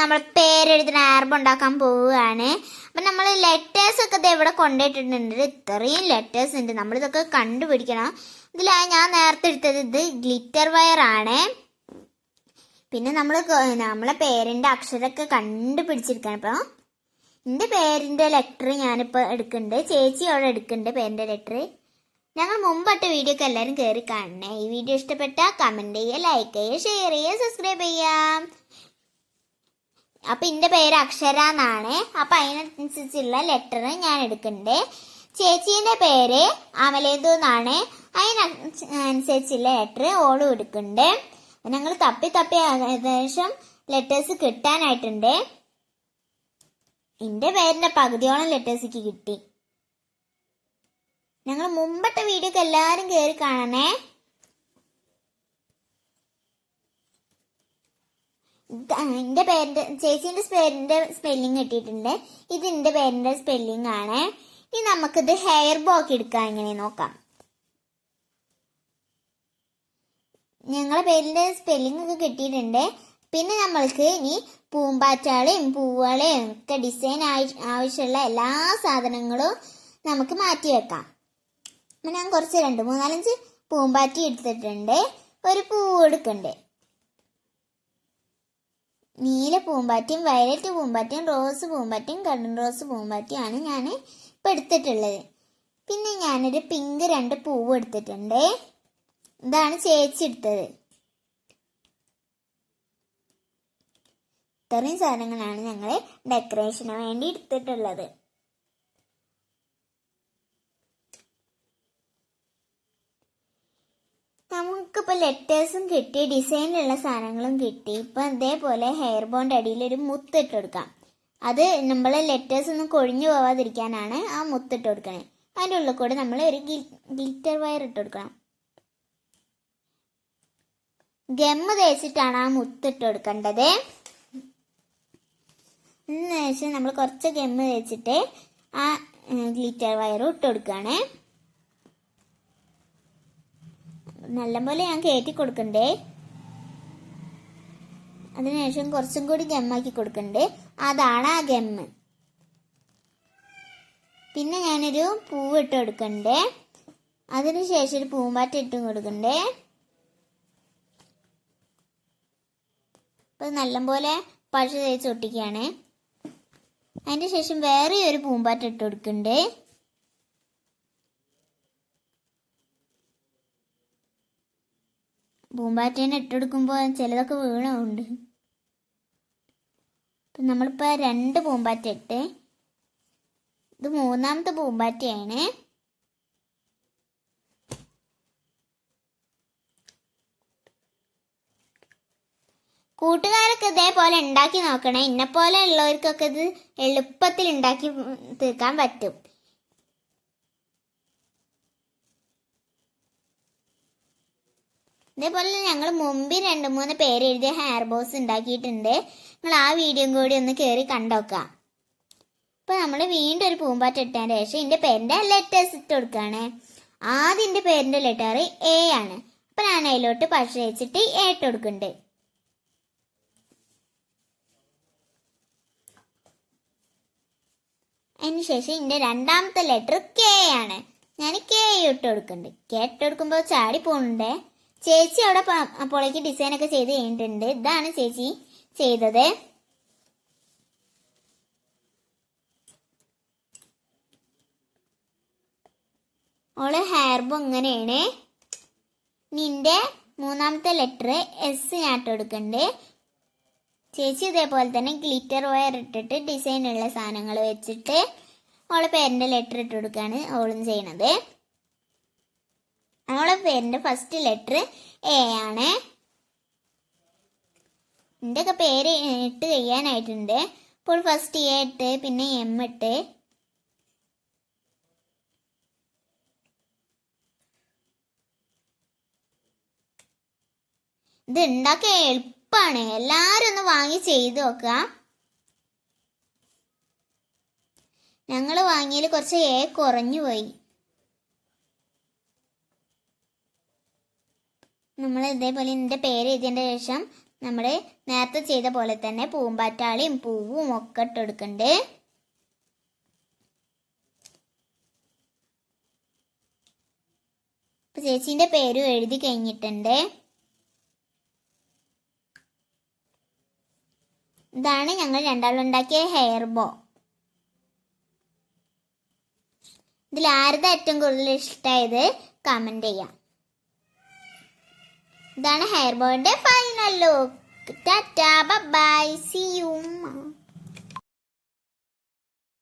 നമ്മൾ പേരെഴുതുന്ന ആർബ് ഉണ്ടാക്കാൻ പോവുകയാണ്. അപ്പം നമ്മൾ ലെറ്റേഴ്സ് ഒക്കെ ഇത് ഇവിടെ കൊണ്ടുപോയിട്ടുണ്ട്. ഇത്രയും ലെറ്റേഴ്സ് ഉണ്ട്. നമ്മളിതൊക്കെ കണ്ടുപിടിക്കണം. ഇതിൽ ഞാൻ നേരത്തെ എടുത്തത് ഇത് ഗ്ലിറ്റർ വയർ ആണ്. പിന്നെ നമ്മൾ നമ്മളെ പേരിന്റെ അക്ഷരമൊക്കെ കണ്ടുപിടിച്ചിരിക്കണം ഇപ്പോൾ എന്റെ പേരിന്റെ ലെറ്റർ ഞാനിപ്പോൾ എടുക്കുന്നുണ്ട്. ചേച്ചി അവിടെ എടുക്കുന്നുണ്ട് പേരിന്റെ ലെറ്റർ ഞങ്ങൾ മുമ്പത്തെ വീഡിയോ ഒക്കെ എല്ലാവരും കയറി കാണണേ. ഈ വീഡിയോ ഇഷ്ടപ്പെട്ടാൽ കമന്റ് ചെയ്യുക ലൈക്ക് ചെയ്യുക ഷെയർ ചെയ്യുക സബ്സ്ക്രൈബ് ചെയ്യാം അപ്പം എന്റെ പേര് അക്ഷര എന്നാണ്. അപ്പം അതിനനുസരിച്ചുള്ള ലെറ്റർ ഞാൻ എടുക്കുന്നുണ്ട് ചേച്ചീന്റെ പേര് അമലേതു എന്നാണ്. അതിനനുസരിച്ചുള്ള ലെറ്റർ ഓളും എടുക്കുന്നുണ്ട് ഞങ്ങൾ തപ്പി തപ്പി ഏകദേശം ലെറ്റേഴ്സ് കിട്ടാനായിട്ടുണ്ട്. എന്റെ പേരിന്റെ പകുതിയോളം ലെറ്റേഴ്സ് കിട്ടി. ഞങ്ങൾ മുമ്പത്തെ വീഡിയോക്ക് എല്ലാവരും കയറി കാണണേ. എന്റെ പേരിന്റെ ചേച്ചീന്റെ പേരിന്റെ സ്പെല്ലിംഗ് കിട്ടിയിട്ടുണ്ട്. ഇത് എന്റെ പേരിന്റെ സ്പെല്ലിംഗ് ആണ്. ഇനി നമുക്കിത് ഹെയർ ബോക്ക് എടുക്കാം എങ്ങനെ നോക്കാം. ഞങ്ങളെ പേരിന്റെ സ്പെല്ലിംഗ് ഒക്കെ കിട്ടിയിട്ടുണ്ട്. പിന്നെ നമ്മൾക്ക് ഇനി പൂമ്പാറ്റകളെയും പൂവുകളെയും ഒക്കെ ഡിസൈൻ ആവശ്യമുള്ള എല്ലാ സാധനങ്ങളും നമുക്ക് മാറ്റി വെക്കാം. ഞാൻ കുറച്ച് രണ്ട് മൂന്നാലഞ്ച് പൂമ്പാറ്റി എടുത്തിട്ടുണ്ട്. ഒരു പൂവ് എടുക്കുന്നുണ്ട്. നീല പൂമ്പാറ്റയും വയലറ്റ് പൂമ്പാറ്റയും റോസ് പൂമ്പാറ്റയും കടൻ റോസ് പൂമ്പാറ്റയാണ് ഞാൻ ഇപ്പം എടുത്തിട്ടുള്ളത്. പിന്നെ ഞാനൊരു പിങ്ക് രണ്ട് പൂവ് എടുത്തിട്ടുണ്ട്. ഇതാണ് ചേച്ചി എടുത്തത്. ഇത്രയും സാധനങ്ങളാണ് ഞങ്ങൾ ഡെക്കറേഷന് വേണ്ടി എടുത്തിട്ടുള്ളത്. നമുക്കിപ്പോൾ ലെറ്റേഴ്സും കിട്ടി ഡിസൈനിലുള്ള സാധനങ്ങളും കിട്ടി. ഇപ്പൊ അതേപോലെ ഹെയർ ബോണ്ട് അടിയിൽ ഒരു മുത്തിട്ട് കൊടുക്കാം. അത് നമ്മൾ ലെറ്റേഴ്സ് ഒന്നും കൊഴിഞ്ഞു പോവാതിരിക്കാനാണ് ആ മുത്തിട്ട് കൊടുക്കണേ. അതിന്റെ ഉള്ളിൽ കൂടെ നമ്മൾ ഒരു ഗ്ലിറ്റർ വയർ ഇട്ട് കൊടുക്കണം. ഗമ്മ് തേച്ചിട്ടാണ് ആ മുത്തിട്ട് കൊടുക്കേണ്ടത്. എന്ന് വെച്ചാൽ നമ്മൾ കുറച്ച് ഗമ്മ് തേച്ചിട്ട് ആ ഗ്ലിറ്റർ വയറും ഇട്ട് കൊടുക്കുകയാണ്. നല്ലപോലെ ഞാൻ കയറ്റി കൊടുക്കണ്ടേ? അതിനുശേഷം കുറച്ചും കൂടി ഗമ്മാക്കി കൊടുക്കണ്ടേ? അതാണ് ആ ഗമ്മ് പിന്നെ ഞാനൊരു പൂവ് ഇട്ട് കൊടുക്കണ്ടേ? അതിനുശേഷം ഒരു പൂമ്പാറ്റ ഇട്ടും കൊടുക്കണ്ടേ? അപ്പോൾ നല്ലപോലെ പശ തേച്ച് ഒട്ടിക്കുകയാണ്. അതിന്റെ ശേഷം വേറെ ഒരു പൂമ്പാറ്റ ഇട്ട് കൊടുക്കുന്നുണ്ട് പൂമ്പാറ്റേനെ ഇട്ടെടുക്കുമ്പോൾ ചിലതൊക്കെ വീണുണ്ട് അപ്പം നമ്മളിപ്പോൾ രണ്ട് പൂമ്പാറ്റ ഇട്ട് ഇത് മൂന്നാമത്തെ പൂമ്പാറ്റയാണ് കൂട്ടുകാരൊക്കെ ഇതേപോലെ ഉണ്ടാക്കി നോക്കണേ. ഇന്നെപ്പോലെ ഉള്ളവർക്കൊക്കെ ഇത് എളുപ്പത്തിൽ ഉണ്ടാക്കി തീർക്കാൻ പറ്റും. ഇതേപോലെ ഞങ്ങൾ മുമ്പിൽ രണ്ട് മൂന്ന് പേര് എഴുതിയ ഹെയർ ബോസ് ഉണ്ടാക്കിയിട്ടുണ്ട്. നിങ്ങൾ ആ വീഡിയോ കൂടി ഒന്ന് കയറി കണ്ടോക്കാം. ഇപ്പൊ നമ്മൾ വീണ്ടും ഒരു പൂമ്പാറ്റ ഇട്ടതിന് ശേഷം എന്റെ പേരിന്റെ ലെറ്റേഴ്സ് ഇട്ട് കൊടുക്കുകയാണ് ആദ്യം എന്റെ പേരിന്റെ ലെറ്റർ എ ആണ്. അപ്പം ഞാൻ അതിലോട്ട് പശ വെച്ചിട്ട് എ ഇട്ട് കൊടുക്കുന്നുണ്ട്. അതിന് ശേഷം എന്റെ രണ്ടാമത്തെ ലെറ്റർ കെ ആണ്. ഞാൻ കെ ഇട്ട് കൊടുക്കുന്നുണ്ട്. കെ ഇട്ട് കൊടുക്കുമ്പോൾ ചാടി പോകുന്നുണ്ട് ചേച്ചി അവിടെ അപ്പോഴേക്ക് ഡിസൈൻ ഒക്കെ ചെയ്ത് കഴിഞ്ഞിട്ടുണ്ട്. ഇതാണ് ചേച്ചി ചെയ്തത്. ഓൾ ഹെയർബോ ഇങ്ങനെയാണ്. നിന്റെ മൂന്നാമത്തെ ലെറ്റർ എസ് ഞാട്ട് കൊടുക്കുന്നുണ്ട് ചേച്ചി ഇതേപോലെ തന്നെ ഗ്ലിറ്റർ വയർ ഇട്ടിട്ട് ഡിസൈൻ ഉള്ള സാധനങ്ങൾ വെച്ചിട്ട് ഓളെ പേരന്റെ ലെറ്റർ ഇട്ട് കൊടുക്കുകയാണ് ഓളും ചെയ്യണത്. അവളെ പേരിന്റെ ഫസ്റ്റ് ലെറ്റർ എ ആണ്. എന്റെ ഒക്കെ പേര് ഇട്ട് കഴിയാനായിട്ടുണ്ട് അപ്പോൾ ഫസ്റ്റ് എ ഇട്ട് പിന്നെ എം ഇട്ട്. ഇത് ഉണ്ടാക്കാൻ എളുപ്പമാണ് എല്ലാവരും ഒന്ന് വാങ്ങി ചെയ്ത് നോക്കുക. ഞങ്ങൾ വാങ്ങിയതിൽ കുറച്ച് എ കുറഞ്ഞു പോയി. നമ്മൾ ഇതേപോലെ എന്റെ പേര് എഴുതിയതിന്റെ ശേഷം നമ്മൾ നേരത്തെ ചെയ്ത പോലെ തന്നെ പൂമ്പാറ്റാളിയും പൂവും ഒക്കെ ഇട്ട് കൊടുക്കുന്നുണ്ട് ഇപ്പൊ ചേച്ചീന്റെ പേരും എഴുതി കഴിഞ്ഞിട്ടുണ്ട്. ഇതാണ് ഞങ്ങൾ രണ്ടാളുണ്ടാക്കിയ ഹെയർ ബോ ഇതിൽ ആരുടെ ഏറ്റവും കൂടുതൽ ഇഷ്ടമായത് കമന്റ് ചെയ്യാം. ഇതാണ് hair ബോയുടെ final look tata bye see you